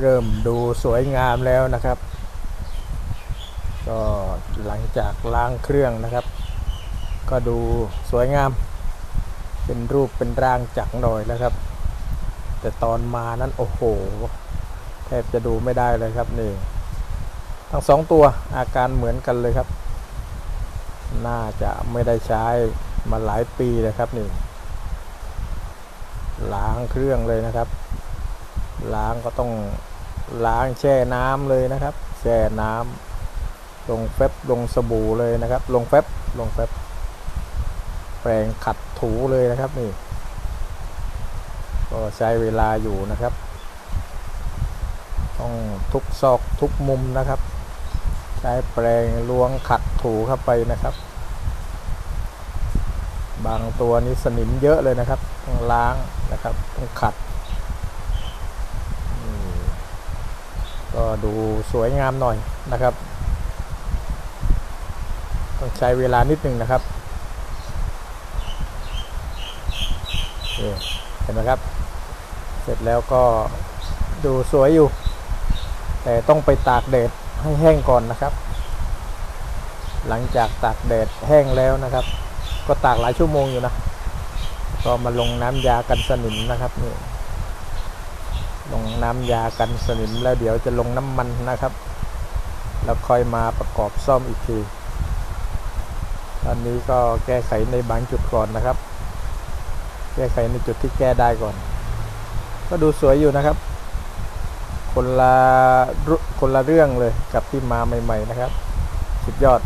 เริ่มดูสวยงามแล้วนะครับ ก็หลังจากล้างเครื่องนะครับ ก็ดูสวยงาม เป็นรูปเป็นร่างจักหน่อยแล้วครับ แต่ตอนมานั้นโอ้โหแทบจะดูไม่ได้เลยครับนี่ทั้งสองตัวอาการเหมือนกันเลยครับ น่าจะไม่ได้ใช้มาหลายปีเลยครับนี่ล้างเครื่องเลยนะครับ ล้างก็ต้องล้างแช่น้ำเลยนะครับ แช่น้ำลงเฟบลงสบู่เลยนะครับ ลงเฟบลงเฟบแปรงขัดถูเลยนะครับนี่ ก็ใช้เวลาอยู่นะครับ ต้องทุกซอกทุกมุมนะครับ ใช้แปรงล้วงขัดถูเข้าไปนะครับ บางตัวนี้สนิมเยอะเลยนะครับต้องล้างนะครับต้องขัดอืม ก็ดูสวยงามหน่อยนะครับ ต้องใช้เวลานิดหนึ่งนะครับเห็นไหมครับ เสร็จแล้วก็ดูสวยอยู่ แต่ต้องไปตากแดดให้แห้งก่อนนะครับ หลังจากตากแดดแห้งแล้วนะครับ ก็ตากหลายชั่วโมงอยู่นะ ก็มาลงน้ำยากันสนิมนะครับนี่ ลงน้ำยากันสนิมแล้วเดี๋ยวจะลงน้ำมันนะครับ แล้วค่อยมาประกอบซ่อมอีกที ตอนนี้ก็แก้ไขในบางจุดก่อนนะครับ แก้ไขในจุดที่แก้ได้ก่อน ก็ดูสวยอยู่นะครับ คนละคนละเรื่องเลยกับที่มาใหม่ ๆนะครับ สุดยอด